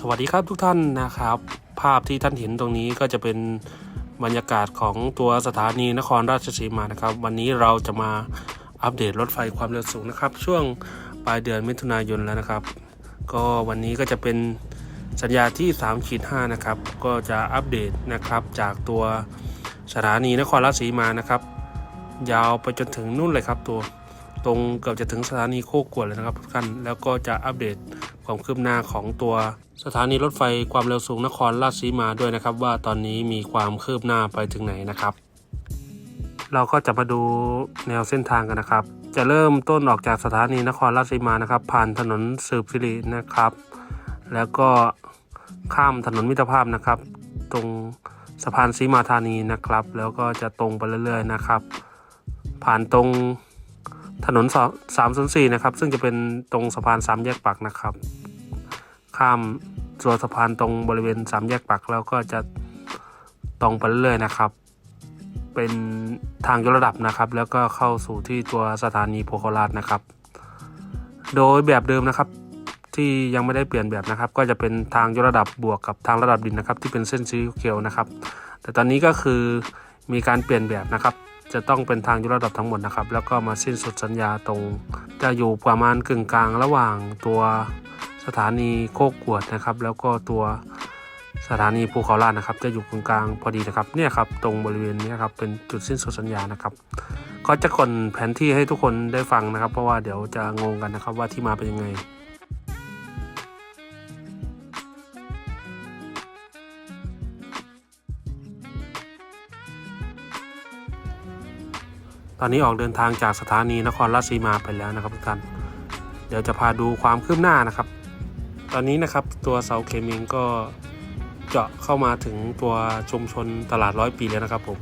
สวัสดีครับทุกท่านนะครับ ภาพที่ท่านเห็นตรงนี้ก็จะเป็นบรรยากาศของตัวสถานีนครราชสีมานะครับ วันนี้เราจะมาอัปเดตรถไฟความเร็วสูงนะครับ ช่วงปลายเดือนมิถุนายนแล้วนะครับ ก็วันนี้ก็จะเป็นสัญญาที่3ขีด5นะครับ ก็จะอัปเดตนะครับจากตัวสถานีนครราชสีมานะครับ ยาวไปจนถึงนู่นเลยครับตัวตรงเกือบจะถึงสถานีโคกวดเลยนะครับทุกท่านแล้วก็จะอัปเดต ความคืบหน้าของตัวสถานีรถไฟความเร็วสูงนครราชสีมาด้วยนะครับ ว่าตอนนี้มีความคืบหน้าไปถึงไหนนะครับ เราก็จะมาดูแนวเส้นทางกันนะครับ จะเริ่มต้นออกจากสถานีนครราชสีมานะครับ ผ่านถนนสืบสิรินะครับ แล้วก็ข้ามถนนมิตรภาพนะครับ ตรงสะพานสีมาธานีนะครับ แล้วก็จะตรงไปเรื่อยๆนะครับ ผ่านตรง ถนนสามศูนย์สี่นะครับ ซึ่งจะเป็นตรงสะพานสามแยกปักนะครับ ข้ามตัวสะพานตรงบริเวณสามแยกปักแล้วก็จะตรงไปเรื่อยๆนะครับ เป็นทางยกระดับนะครับ แล้วก็เข้าสู่ที่ตัวสถานีโพคราชนะครับ โดยแบบเดิมนะครับ ที่ยังไม่ได้เปลี่ยนแบบนะครับ ก็จะเป็นทางยกระดับบวกกับทางระดับดินนะครับ ที่เป็นเส้นสีเขียวนะครับ แต่ตอนนี้ก็คือมีการเปลี่ยนแบบนะครับ จะต้องเป็นทางยกระดับทั้งหมดนะครับ แล้วก็มาสิ้นสุดสัญญาตรง จะอยู่ประมาณกึ่งกลางระหว่างตัวสถานีโคกกวดนะครับ แล้วก็ตัวสถานีภูเขาลาดนะครับ จะอยู่กึ่งกลางพอดีนะครับเนี่ยครับตรงบริเวณนี้ครับเป็นจุดสิ้นสุดสัญญานะครับก็จะกดแผนที่ให้ทุกคนได้ฟังนะครับ เพราะว่าเดี๋ยวจะงงกันนะครับว่าที่มาเป็นยังไง ตอนนี้ออกเดินทางจากสถานีนครราชสีมาไปแล้วนะครับทุกท่าน เดี๋ยวจะพาดูความคืบหน้านะครับ ตอนนี้นะครับตัวเสาเข็มเองก็เจาะเข้ามาถึงตัวชุมชนตลาดร้อยปีแล้วนะครับผม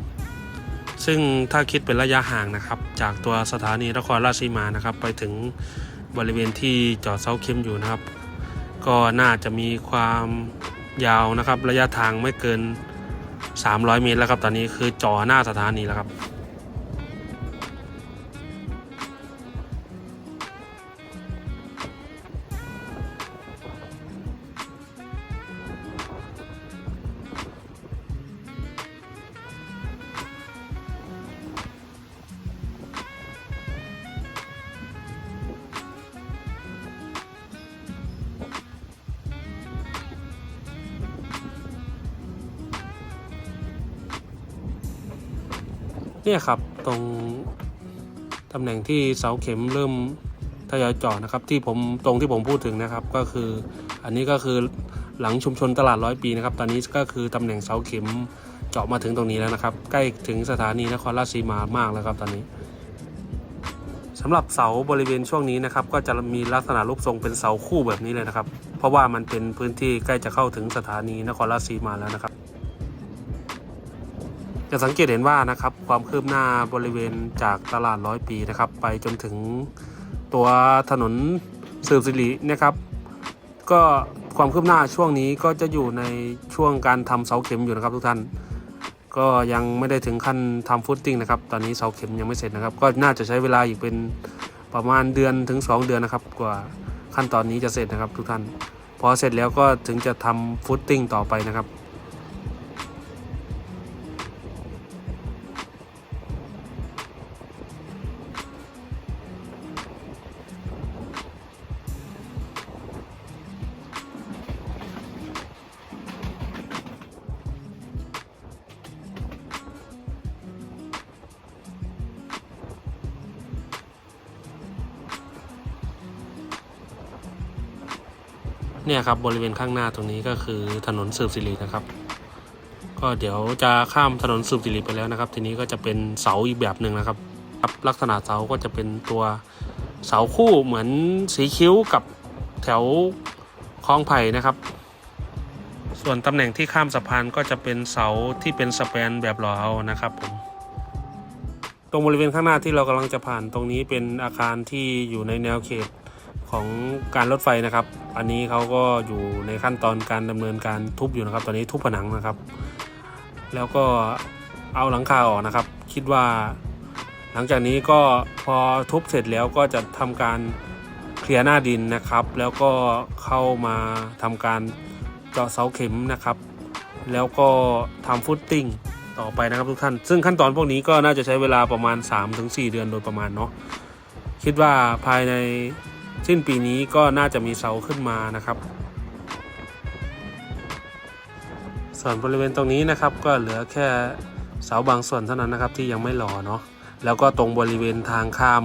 ซึ่งถ้าคิดเป็นระยะห่างนะครับ จากตัวสถานีนครราชสีมานะครับ ไปถึงบริเวณที่เจาะเสาเข็มอยู่นะครับ ก็น่าจะมีความยาวนะครับ ระยะทางไม่เกิน 300 เมตรแล้วครับ ตอนนี้คือจ่อหน้าสถานีแล้วครับ เนี่ยครับตรงตำแหน่งที่เสาเข็มเริ่มทยอยเจาะนะครับ ที่ผมตรงที่ผมพูดถึงนะครับ ก็คืออันนี้ก็คือหลังชุมชนตลาดร้อยปีนะครับ ตอนนี้ก็คือตำแหน่งเสาเข็มเจาะมาถึงตรงนี้แล้วนะครับ ใกล้ถึงสถานีนครราชสีมามากแล้วครับ ตอนนี้สำหรับเสาบริเวณช่วงนี้นะครับ ก็จะมีลักษณะรูปทรงเป็นเสาคู่แบบนี้เลยนะครับ เพราะว่ามันเป็นพื้นที่ใกล้จะเข้าถึงสถานีนครราชสีมาแล้วนะครับ จะสังเกตเห็นว่านะครับความคืบหน้าบริเวณจากตลาดร้อยปีนะครับ ไปจนถึงตัวถนนสืบสิรินะครับ ก็ความคืบหน้าช่วงนี้ก็จะอยู่ในช่วงการทำเสาเข็มอยู่นะครับทุกท่าน ก็ยังไม่ได้ถึงขั้นทำฟุตติ้งนะครับ ตอนนี้เสาเข็มยังไม่เสร็จนะครับ ก็น่าจะใช้เวลาอีกเป็นประมาณเดือนถึง 2 เดือนนะครับ กว่าขั้นตอนนี้จะเสร็จนะครับทุกท่านพอเสร็จแล้วก็ถึงจะทำฟุตติ้งต่อไปนะครับ เนี่ยครับบริเวณข้างหน้าตรงนี้ก็คือถนนสืบสิรินะครับ ก็เดี๋ยวจะข้ามถนนสืบสิริไปแล้วนะครับ ทีนี้ก็จะเป็นเสาอีกแบบหนึ่งนะครับครับลักษณะเสาก็จะเป็นตัวเสาคู่เหมือนสีคิ้วกับแถวคลองไผ่นะครับ ส่วนตำแหน่งที่ข้ามสะพานก็จะเป็นเสาที่เป็นสแปนแบบหล่อเอานะครับผมตรงบริเวณข้างหน้าที่เรากำลังจะผ่านตรงนี้เป็นอาคารที่อยู่ในแนวเขตของการรถไฟนะครับ อันนี้เขาก็อยู่ในขั้นตอนการดำเนินการทุบอยู่นะครับ ตอนนี้ทุบผนังนะครับ แล้วก็เอาหลังคาออกนะครับ คิดว่าหลังจากนี้ก็พอทุบเสร็จแล้วก็จะทำการเคลียร์หน้าดินนะครับ แล้วก็เข้ามาทำการเจาะเสาเข็มนะครับ แล้วก็ทำฟุตติ้งต่อไปนะครับทุกท่าน ซึ่งขั้นตอนพวกนี้ก็น่าจะใช้เวลาประมาณ 3-4 เดือนโดยประมาณเนาะคิดว่าภายใน สิ้นปีนี้ก็น่าจะมีเสาขึ้นมานะครับ ส่วนบริเวณตรงนี้นะครับก็เหลือแค่เสาบางส่วนเท่านั้นนะครับที่ยังไม่หล่อเนาะแล้วก็ตรงบริเวณทางข้าม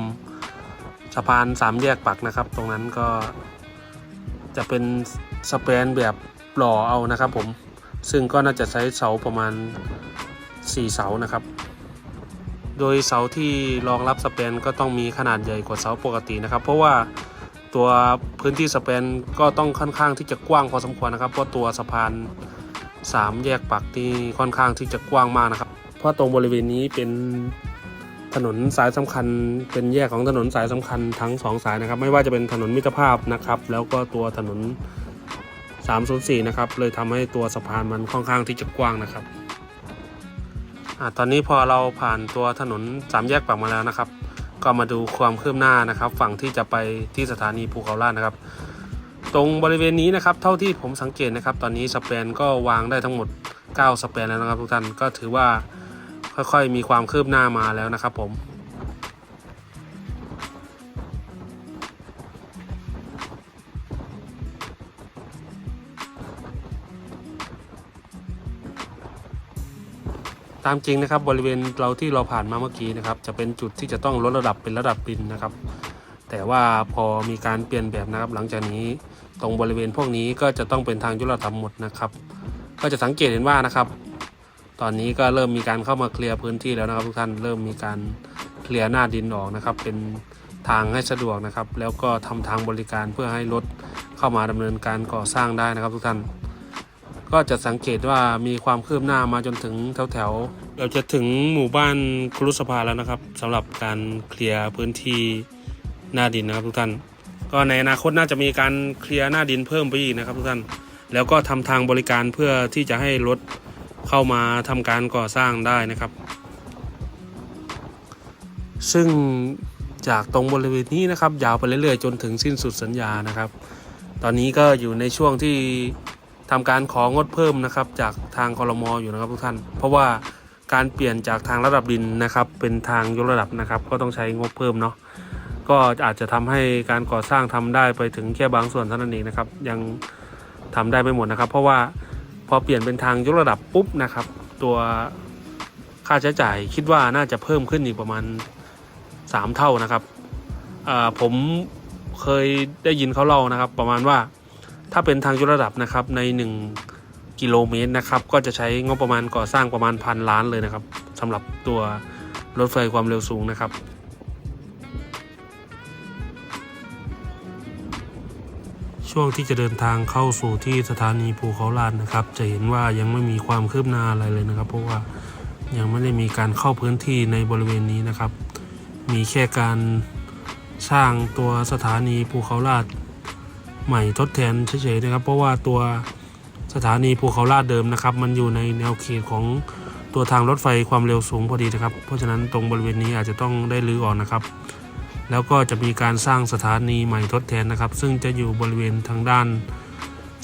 สะพานสามแยกปักนะครับ ตรงนั้นก็จะเป็นสเปนแบบหล่อเอานะครับผมซึ่งก็น่าจะใช้เสาประมาณ 4 เสานะครับ โดยเสาที่รองรับสเปนก็ต้องมีขนาดใหญ่กว่าเสาปกตินะครับ เพราะว่า ตัวพื้นที่สเปนก็ต้องค่อนข้างที่จะกว้างพอสมควรนะครับ เพราะตัวสะพานสามแยกปักที่ค่อนข้างที่จะกว้างมากนะครับ เพราะตรงบริเวณนี้เป็นถนนสายสำคัญ เป็นแยกของถนนสายสำคัญทั้งสองสายนะครับ ไม่ว่าจะเป็นถนนมิตรภาพนะครับ แล้วก็ตัวถนน 304 นะครับ เลยทำให้ตัวสะพานมันค่อนข้างที่จะกว้างนะครับอ่าตอนนี้พอเราผ่านตัวถนนสามแยกปักมาแล้วนะครับ ก็มาดูความคืบหน้านะครับ ฝั่งที่จะไปที่สถานีภูเขาล่านะครับ ตรงบริเวณนี้นะครับ เท่าที่ผมสังเกตนะครับ ตอนนี้สเปนก็วางได้ทั้งหมด 9 สเปนแล้วนะครับทุกท่านก็ถือว่าค่อยๆมีความคืบหน้ามาแล้วนะครับผม ตามจริงนะครับบริเวณเราที่เราผ่านมาเมื่อกี้นะครับ จะเป็นจุดที่จะต้องลดระดับเป็นระดับดินนะครับ แต่ว่าพอมีการเปลี่ยนแบบนะครับ หลังจากนี้ตรงบริเวณพวกนี้ก็จะต้องเป็นทางยุติธรรมหมดนะครับ ก็จะสังเกตเห็นว่านะครับ ตอนนี้ก็เริ่มมีการเข้ามาเคลียร์พื้นที่แล้วนะครับ ทุกท่านเริ่มมีการเคลียร์หน้าดินออกนะครับ เป็นทางให้สะดวกนะครับ แล้วก็ทำทางบริการเพื่อให้รถเข้ามาดำเนินการก่อสร้างได้นะครับ ทุกท่าน ก็จะสังเกตว่ามีความคืบหน้ามาจนถึงแถวแถวๆเราจะถึงหมู่บ้านครุสภาแล้วนะครับสำหรับการเคลียร์พื้นที่หน้าดินนะครับทุกท่าน ก็ในอนาคตน่าจะมีการเคลียร์หน้าดินเพิ่มไปอีกนะครับทุกท่าน แล้วก็ทำทางบริการเพื่อที่จะให้รถเข้ามาทำการก่อสร้างได้นะครับ ซึ่งจากตรงบริเวณนี้นะครับ ยาวไปเรื่อยๆ จนถึงสิ้นสุดสัญญานะครับ ตอนนี้ก็อยู่ในช่วงที่ ทำการของดเพิ่มนะครับจากทางคอรมออยู่นะครับทุกท่าน เพราะว่าการเปลี่ยนจากทางระดับดินนะครับ เป็นทางยกระดับนะครับ ก็ต้องใช้งบเพิ่มเนาะก็อาจจะทำให้การก่อสร้างทำได้ไปถึงแค่บางส่วนเท่านั้นเองนะครับ ยังทำได้ไม่หมดนะครับ เพราะว่าพอเปลี่ยนเป็นทางยกระดับปุ๊บนะครับ ตัวค่าใช้จ่ายคิดว่าน่าจะเพิ่มขึ้นอีกประมาณ 3 เท่านะครับผมเคยได้ยินเขาเล่านะครับ ประมาณว่า ถ้าเป็นทางยกระดับนะครับใน 1 กิโลเมตรนะครับ ก็จะใช้งบประมาณก่อสร้างประมาณพันล้านเลยนะครับสำหรับตัวรถไฟความเร็วสูงนะครับช่วงที่จะเดินทางเข้าสู่ที่สถานีภูเขาลานนะครับ จะเห็นว่ายังไม่มีความคืบหน้าอะไรเลยนะครับ เพราะว่ายังไม่ได้มีการเข้าพื้นที่ในบริเวณนี้นะครับ มีแค่การสร้างตัวสถานีภูเขาลาด ใหม่ทดแทนเฉยๆนะครับ เพราะว่าตัวสถานีภูเขาลาดเดิมนะครับ มันอยู่ในแนวเขตของตัวทางรถไฟความเร็วสูงพอดีนะครับ เพราะฉะนั้นตรงบริเวณนี้อาจจะต้องได้รื้อออกนะครับ แล้วก็จะมีการสร้างสถานีใหม่ทดแทนนะครับ ซึ่งจะอยู่บริเวณทางด้าน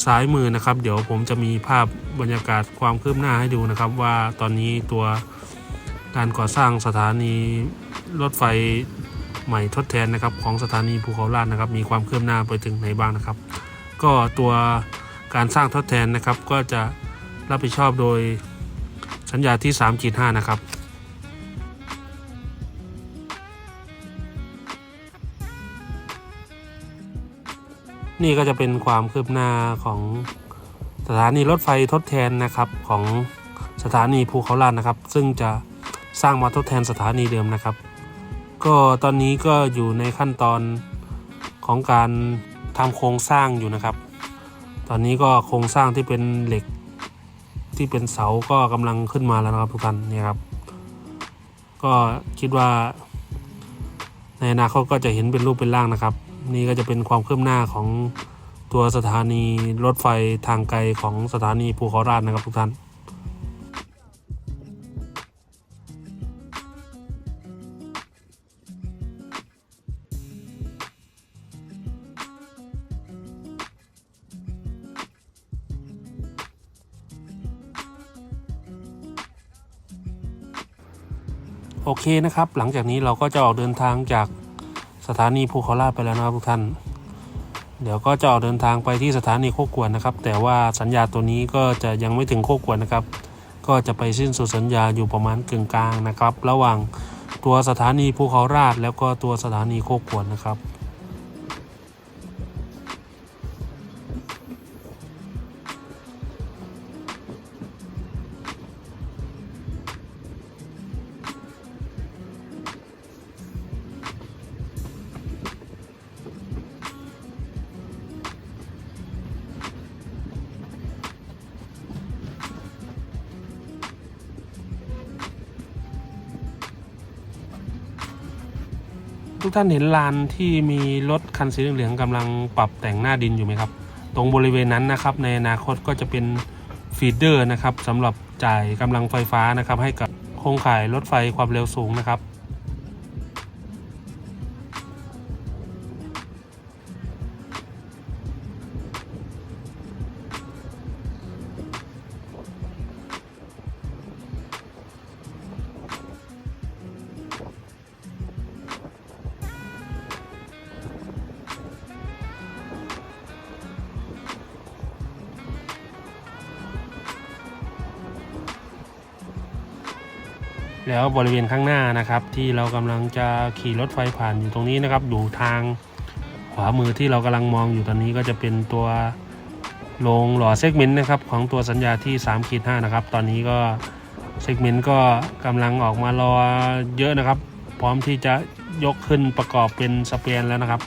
ซ้ายมือนะครับ เดี๋ยวผมจะมีภาพบรรยากาศความคืบหน้าให้ดูนะครับ ว่าตอนนี้ตัวการก่อสร้างสถานีรถไฟ ใหม่ทดแทนนะครับของสถานีภูเขาลาดนะครับ มีความเคืบหน้าไปถึงไหนบ้างนะครับ ก็ตัวการสร้างทดแทนนะครับก็จะรับผิดชอบโดยสัญญาที่3ขีด5นะครับนี่ก็จะเป็นความคืบหน้าของสถานีรถไฟทดแทนนะครับของสถานีภูเขาลาดนะครับ ซึ่งจะสร้างมาทดแทนสถานีเดิมนะครับ ก็ตอนนี้ก็อยู่ในขั้นตอนของการทำโครงสร้างอยู่นะครับ ตอนนี้ก็โครงสร้างที่เป็นเหล็กที่เป็นเสาก็กำลังขึ้นมาแล้วนะครับทุกท่านนี่ครับ ก็คิดว่า ในอนาคตก็จะเห็นเป็นรูปเป็นร่างนะครับ นี่ก็จะเป็นความเคืบหน้าของตัวสถานีรถไฟทางไกลของสถานีภูเขาราชนะครับทุกท่าน นะครับ หลังจากนี้เราก็จะออกเดินทางจากสถานีภูเขาลาไปแล้วนะครับทุกท่าน เดี๋ยวก็จะออกเดินทางไปที่สถานีโคกวนนะครับ แต่ว่าสัญญาตัวนี้ก็จะยังไม่ถึงโคกวนนะครับ ก็จะไปสิ้นสุดสัญญาอยู่ประมาณกึ่งกลางนะครับ ระหว่างตัวสถานีภูเขาราชแล้วก็ตัวสถานีโคกวนนะครับ ท่านเห็นลานที่มีรถคันสีเหลืองๆกำลังปรับแต่งหน้าดินอยู่ไหมครับ ตรงบริเวณนั้นนะครับ ในอนาคตก็จะเป็นฟีดเดอร์นะครับสำหรับจ่ายกำลังไฟฟ้านะครับ ให้กับโครงข่ายรถไฟความเร็วสูงนะครับ แล้วบริเวณข้างหน้านะครับ ที่เรากำลังจะขี่รถไฟผ่านอยู่ตรงนี้นะครับอยู่ทางขวามือที่เรากำลังมองอยู่ตอนนี้ก็จะเป็นตัวโรงหล่อเซกเมนต์นะครับของตัวสัญญาที่3ขีด5นะครับ ตอนนี้ก็เซกเมนต์ก็กำลังออกมารอเยอะนะครับ พร้อมที่จะยกขึ้นประกอบเป็นสเปียนแล้วนะครับ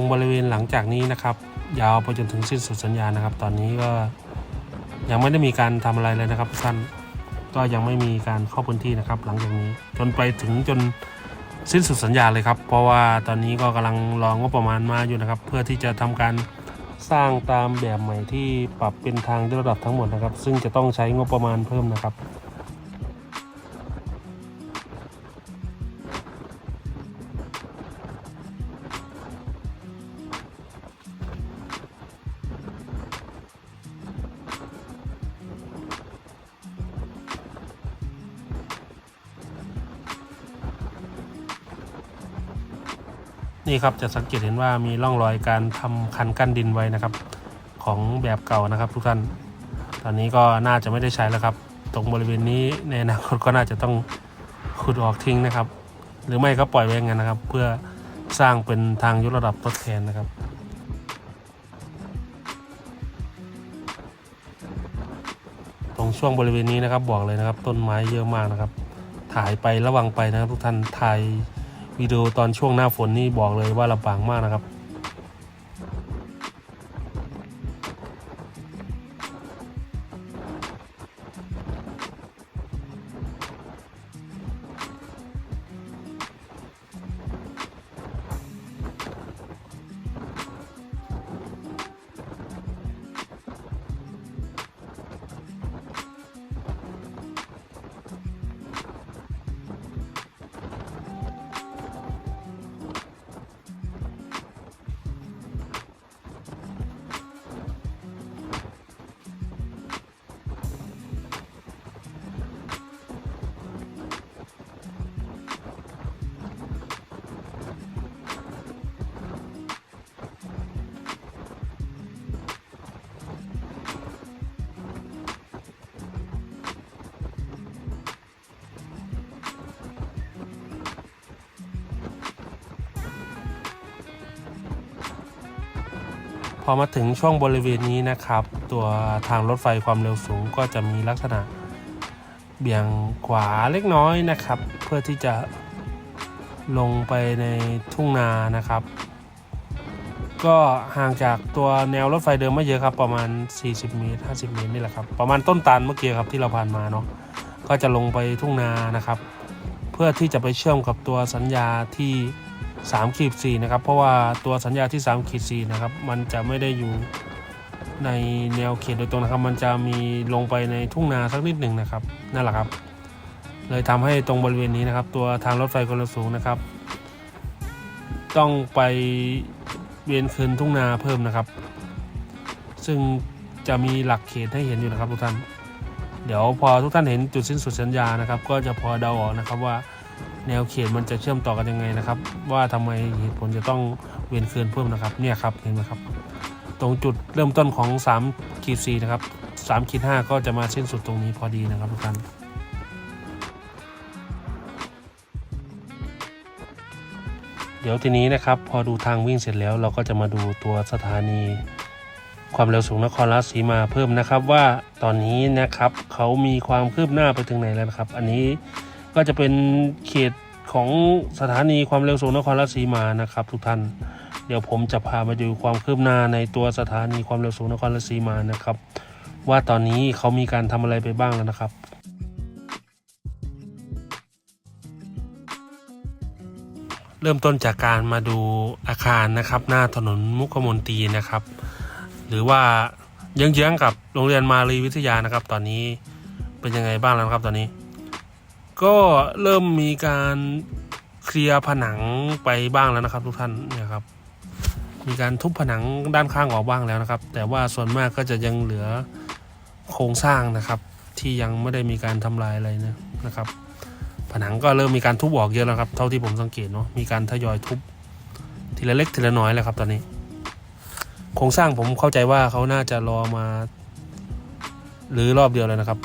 รงบริเวณหลังจากนี้นะครับ ยาวไปจนถึงสิ้นสุดสัญญานะครับ ตอนนี้ก็ยังไม่ได้มีการทำอะไรเลยนะครับท่านก็ยังไม่มีการเข้าพื้นที่นะครับ หลังจากนี้จนไปถึงจนสิ้นสุดสัญญาเลยครับ เพราะว่าตอนนี้ก็กำลังรองงบประมาณมาอยู่นะครับ เพื่อที่จะทำการสร้างตามแบบใหม่ที่ปรับเป็นทางยกระดับทั้งหมดนะครับ ซึ่งจะต้องใช้งบประมาณเพิ่มนะครับ นี่ครับจะสังเกตเห็นว่ามีร่องรอยการทำคันกั้นดินไว้นะครับ ของแบบเก่านะครับ ทุกท่าน ตอนนี้ก็น่าจะไม่ได้ใช้แล้วครับ ตรงบริเวณนี้ในอนาคตก็น่าจะต้องขุดออกทิ้งนะครับ หรือไม่ก็ปล่อยไว้อย่างนั้นนะครับ เพื่อสร้างเป็นทางยกระดับทดแทนนะครับตรงช่วงบริเวณนี้นะครับบอกเลยนะครับ ต้นไม้เยอะมากนะครับ ถ่ายไประวังไปนะครับทุกท่านถ่าย วิดีโอตอนช่วงหน้าฝนนี่บอกเลยว่าลำบากมากนะครับ อมาถึงช่วงบริเวณนี้นะครับ ตัวทางรถไฟความเร็วสูงก็จะมีลักษณะเบี่ยงขวาเล็กน้อยนะครับ เพื่อที่จะลงไปในทุ่งนานะครับ ก็ห่างจากตัวแนวรถไฟเดิมไม่เยอะครับ ประมาณ 40 เมตร 50 เมตรนี่แหละครับ ประมาณต้นตาลเมื่อกี้ครับที่เราผ่านมาเนาะก็จะลงไปทุ่งนานะครับ เพื่อที่จะไปเชื่อมกับตัวสัญญาที่ 3ขีด4นะครับ เพราะว่าตัวสัญญาที่3ขีด4นะครับ มันจะไม่ได้อยู่ในแนวเขตโดยตรงนะครับ มันจะมีลงไปในทุ่งนาสักนิดหนึ่งนะครับ นั่นแหละครับ เลยทำให้ตรงบริเวณนี้นะครับ ตัวทางรถไฟความเร็วสูงนะครับ ต้องไปเวียนคืนทุ่งนาเพิ่มนะครับ ซึ่งจะมีหลักเขตให้เห็นอยู่นะครับทุกท่าน เดี๋ยวพอทุกท่านเห็นจุดสิ้นสุดสัญญานะครับ ก็จะพอเดาออกนะครับว่า แนวเขตมันจะเชื่อมต่อกันยังไงนะครับ ว่าทำไมเหตุผลจะต้องเวียนคืนเพิ่มนะครับเนี่ยครับเห็นไหมครับ ตรงจุดเริ่มต้นของ3ขีด4นะครับ3ขีด5ก็จะมาสิ้นสุดตรงนี้พอดีนะครับทุกท่านเดี๋ยวทีนี้นะครับพอดูทางวิ่งเสร็จแล้วเราก็จะมาดูตัวสถานี ความเร็วสูงนครราชสีมาเพิ่มนะครับว่าตอนนี้นะครับเขามีความคืบหน้าไปถึงไหนแล้วนะครับ อันนี้ ก็จะเป็นเขตของสถานีความเร็วสูงนครราชสีมานะครับ ทุกท่าน เดี๋ยวผมจะพามาดูความคืบหน้าในตัวสถานีความเร็วสูงนครราชสีมานะครับ ว่าตอนนี้เขามีการทำอะไรไปบ้างแล้วนะครับเริ่มต้นจากการมาดูอาคารนะครับ หน้าถนนมุขมนตรีนะครับ หรือว่าเยื้องๆกับโรงเรียนมารีวิทยานะครับ ตอนนี้เป็นยังไงบ้างแล้วครับตอนนี้ ก็เริ่มมีการเคลียร์ผนังไปบ้างแล้วนะครับ ทุกท่านเนี่ยครับ มีการทุบผนังด้านข้างออกบ้างแล้วนะครับ แต่ว่าส่วนมากก็จะยังเหลือโครงสร้างนะครับ ที่ยังไม่ได้มีการทำลายอะไรนะนะครับ ผนังก็เริ่มมีการทุบออกเยอะแล้วครับ เท่าที่ผมสังเกตเนาะมีการทยอยทุบทีละเล็กทีละน้อยแล้วครับ ตอนนี้ โครงสร้างผมเข้าใจว่าเขาน่าจะรอมาหรือรอบเดียวเลยนะครับ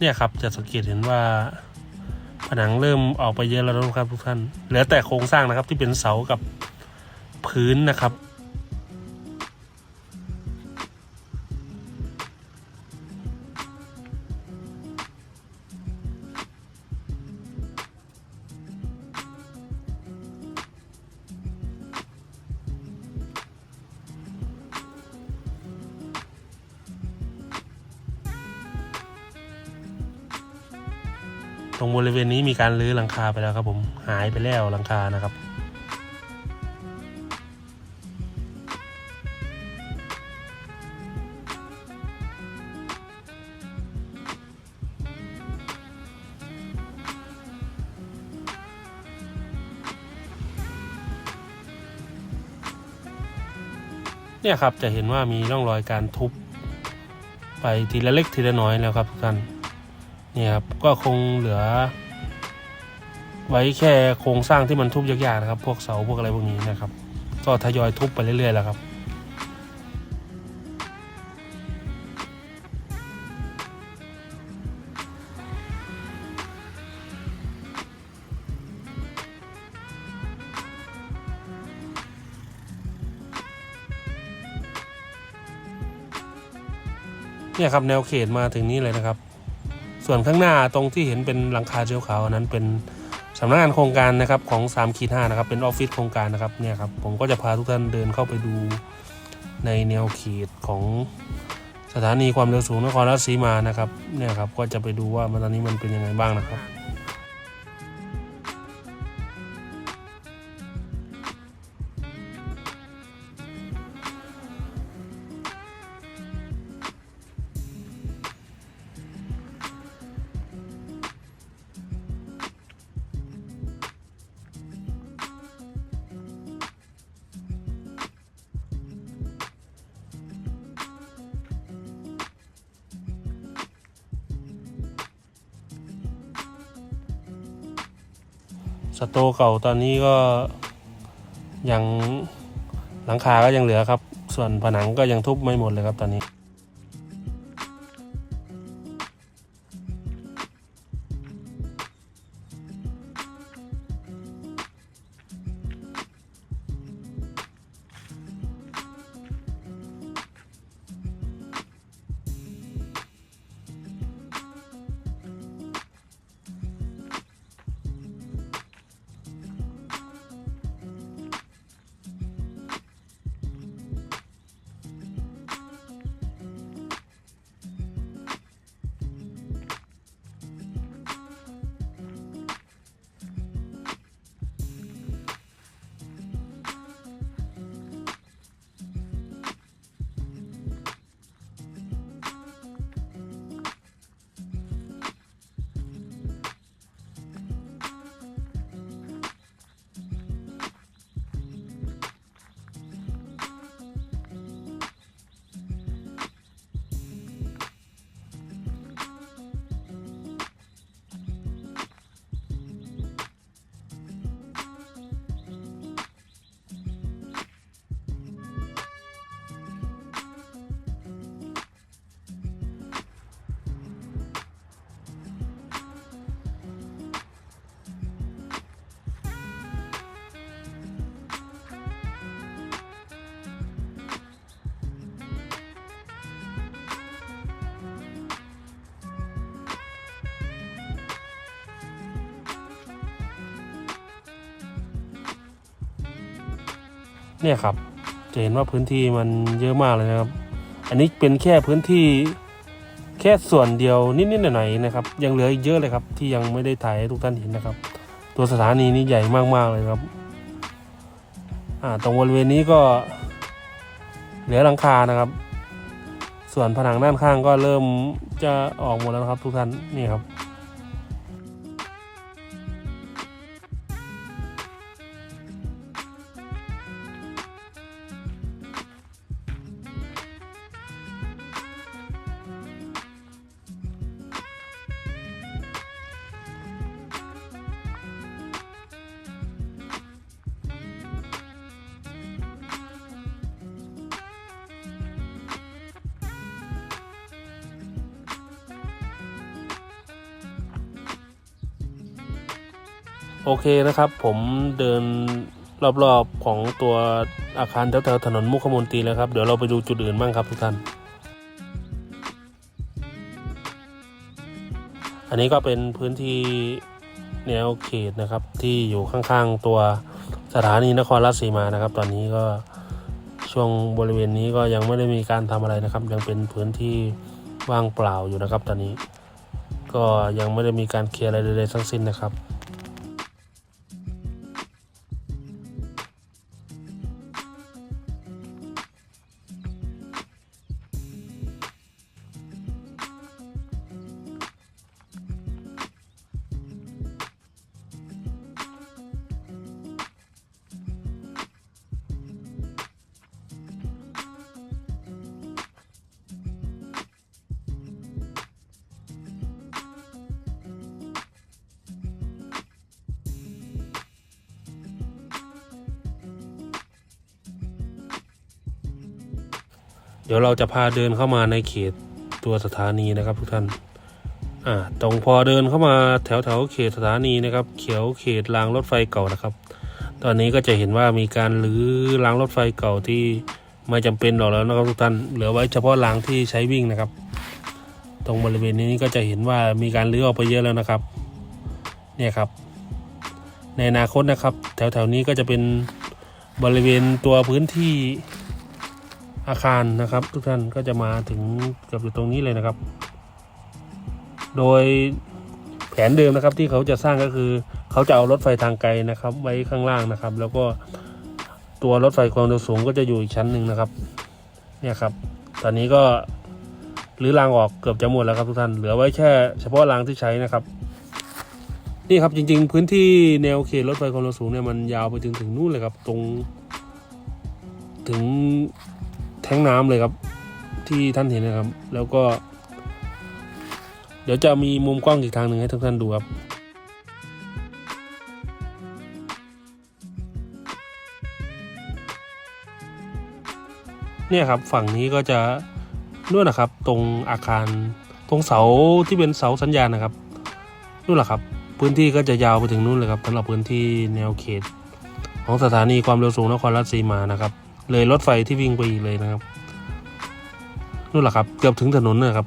เนี่ยครับจะสังเกตเห็นว่าผนังเริ่มออกไปเยอะแล้วนะครับทุกท่าน เหลือแต่โครงสร้างนะครับที่เป็นเสากับพื้นนะครับ การรื้อหลังคาไปแล้วครับผมหายไปแล้วหลังคานะครับเนี่ยครับจะเห็นว่ามีร่องรอยการทุบ ไปทีละเล็กทีละน้อยแล้วครับทุกท่านเนี่ยครับก็คงเหลือ ไว้แค่โครงสร้างที่มันทุบยากๆนะครับ พวกเสาพวกอะไรพวกนี้นะครับ ก็ทยอยทุบไปเรื่อยๆแล้วครับเนี่ยครับแนวเขตมาถึงนี้เลยนะครับ ส่วนข้างหน้าตรงที่เห็นเป็นหลังคาเชียวขาวนั้นเป็น สำนักงานโครงการนะครับของ3ขีด5นะครับเป็นออฟฟิศโครงการนะครับเนี่ยครับผมก็จะพาทุกท่านเดินเข้าไปดูในแนวเขตของสถานีความเร็วสูงนครราชสีมานะครับเนี่ยครับก็จะไปดูว่ามันตอนนี้มันเป็นยังไงบ้างนะครับ สโตเก่าตอนนี้ก็ยังหลังคาก็ยังเหลือครับ ส่วนผนังก็ยังทุบไม่หมดเลยครับตอนนี้ เนี่ยครับจะเห็นว่าพื้นที่มันเยอะมากเลยนะครับ อันนี้เป็นแค่พื้นที่แค่ส่วนเดียวนิดๆหน่อยๆนะครับ ยังเหลืออีกเยอะเลยครับ ที่ยังไม่ได้ถ่ายให้ทุกท่านเห็นนะครับ ตัวสถานีนี้ใหญ่มากๆเลยครับอ่าตรงบริเวณนี้ก็เหลือหลังคานะครับ ส่วนผนังด้านข้างก็เริ่มจะออกหมดแล้วครับ ทุกท่านนี่ครับ โอเคนะครับ ผมเดินรอบๆของตัวอาคารแถวๆถนนมุขมนตรีแล้วครับ เดี๋ยวเราไปดูจุดอื่นบ้างครับทุกท่าน อันนี้ก็เป็นพื้นที่แนวเขตนะครับที่อยู่ข้างๆตัวสถานีนครราชสีมานะครับ ตอนนี้ก็ช่วงบริเวณนี้ก็ยังไม่ได้มีการทำอะไรนะครับ ยังเป็นพื้นที่ว่างเปล่าอยู่นะครับ ตอนนี้ ก็ยังไม่ได้มีการเคลียร์อะไรใดๆทั้งสิ้นนะครับ ดี๋ยวเราจะพาเดินเข้ามาในเขตตัวสถานีนะครับทุกท่าน อ่า ตรงพอเดินเข้ามาแถวแถวเขตสถานีนะครับ เขียวเขตรางรถไฟเก่านะครับ ตอนนี้ก็จะเห็นว่ามีการรื้อรางรถไฟเก่าที่ไม่จำเป็นหรอกแล้วนะครับทุกท่าน เหลือไว้เฉพาะรางที่ใช้วิ่งนะครับ ตรงบริเวณนี้ก็จะเห็นว่ามีการรื้อออกไปเยอะแล้วนะครับ เนี่ยครับ ในอนาคตนะครับ แถวแถวนี้ก็จะเป็นบริเวณตัวพื้นที่ อาคารนะครับ ทุกท่านก็จะมาถึงเกือบอยู่ตรงนี้เลยนะครับ โดยแผนเดิมนะครับที่เขาจะสร้างก็คือ เขาจะเอารถไฟทางไกลนะครับ ไว้ข้างล่างนะครับ แล้วก็ตัวรถไฟความเร็วสูงก็จะอยู่อีกชั้นหนึ่งนะครับ เนี่ยครับ ตอนนี้ก็รื้อรางออกเกือบจะหมดแล้วครับทุกท่านเหลือไว้แค่เฉพาะรางที่ใช้นะครับ นี่ครับจริง ๆ พื้นที่แนวเขตรถไฟความเร็วสูงเนี่ยมันยาวไปถึงถึงนู่นเลยครับ ตรง ถึง ท้งน้ำเลยครับ ที่ท่านเห็นนะครับ แล้วก็ เดี๋ยวจะมีมุมกล้องอีกทางหนึ่งให้ทุกท่านดูครับเนี่ยครับฝั่งนี้ก็จะนู่นนะครับ ตรงอาคารตรงเสาที่เป็นเสาสัญญาณนะครับนู่นแหละครับ พื้นที่ก็จะยาวไปถึงนู่นเลยครับสำหรับพื้นที่แนวเขต ของสถานีความเร็วสูงนครราชสีมานะครับ เลยรถไฟที่วิ่งไปอีกเลยนะครับนู่นแหละครับ เกือบถึงถนนนะครับ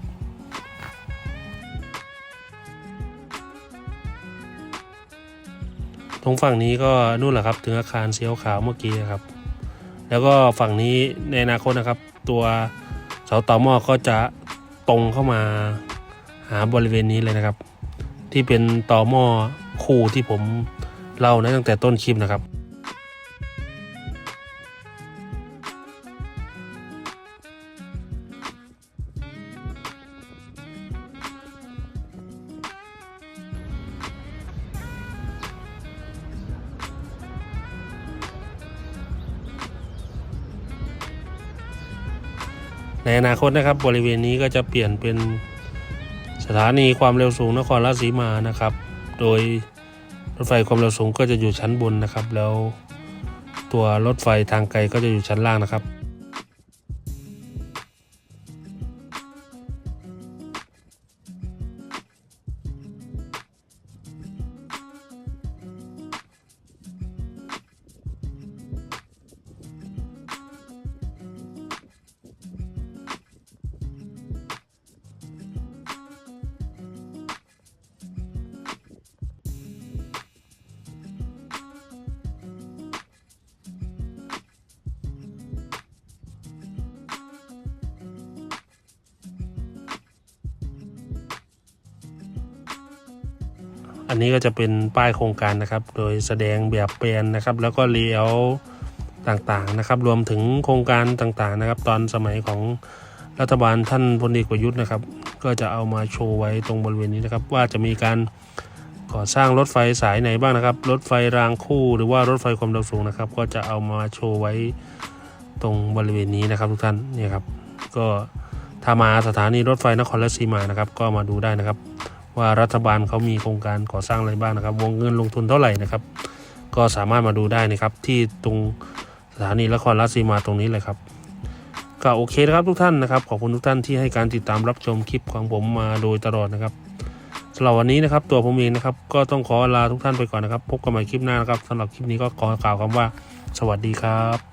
ตรงฝั่งนี้ก็นู่นแหละครับ ถึงอาคารเสียวขาวเมื่อกี้นะครับ แล้วก็ฝั่งนี้ในอนาคตนะครับ ตัวเสาต่อหม้อก็จะตรงเข้ามาหาบริเวณนี้เลยนะครับ ที่เป็นต่อหม้อคู่ที่ผมเล่านะตั้งแต่ต้นคลิปนะครับ ในอนาคตนะครับบริเวณนี้ก็จะเปลี่ยนเป็นสถานีความเร็วสูงนครราชสีมานะครับ โดยรถไฟความเร็วสูงก็จะอยู่ชั้นบนนะครับ แล้วตัวรถไฟทางไกลก็จะอยู่ชั้นล่างนะครับ จะเป็นป้ายโครงการนะครับ โดยแสดงแบบแปลนนะครับ แล้วก็เลี้ยวต่างๆนะครับ รวมถึงโครงการต่างๆนะครับ ตอนสมัยของรัฐบาลท่านพลเอกประยุทธ์นะครับ ก็จะเอามาโชว์ไว้ตรงบริเวณนี้นะครับ ว่าจะมีการก่อสร้างรถไฟสายไหนบ้างนะครับ รถไฟรางคู่หรือว่ารถไฟความเร็วสูงนะครับ ก็จะเอามาโชว์ไว้ตรงบริเวณนี้นะครับ ทุกท่านเนี่ยครับ ก็ถ้ามาสถานีรถไฟนครราชสีมานะครับ ก็มาดูได้นะครับ ว่ารัฐบาลเขามีโครงการก่อสร้างอะไรบ้างนะครับ วงเงินลงทุนเท่าไหร่นะครับ ก็สามารถมาดูได้นะครับ ที่ตรงสถานีนครราชสีมาตรงนี้เลยครับก็โอเคนะครับทุกท่านนะครับขอบคุณทุกท่านที่ให้การติดตามรับชมคลิปของผมมาโดยตลอดนะครับสำหรับวันนี้นะครับ ตัวผมเองนะครับ ก็ต้องขอลาทุกท่านไปก่อนนะครับ พบกันใหม่คลิปหน้านะครับสำหรับคลิปนี้ก็ขอกล่าวคำว่า สวัสดีครับ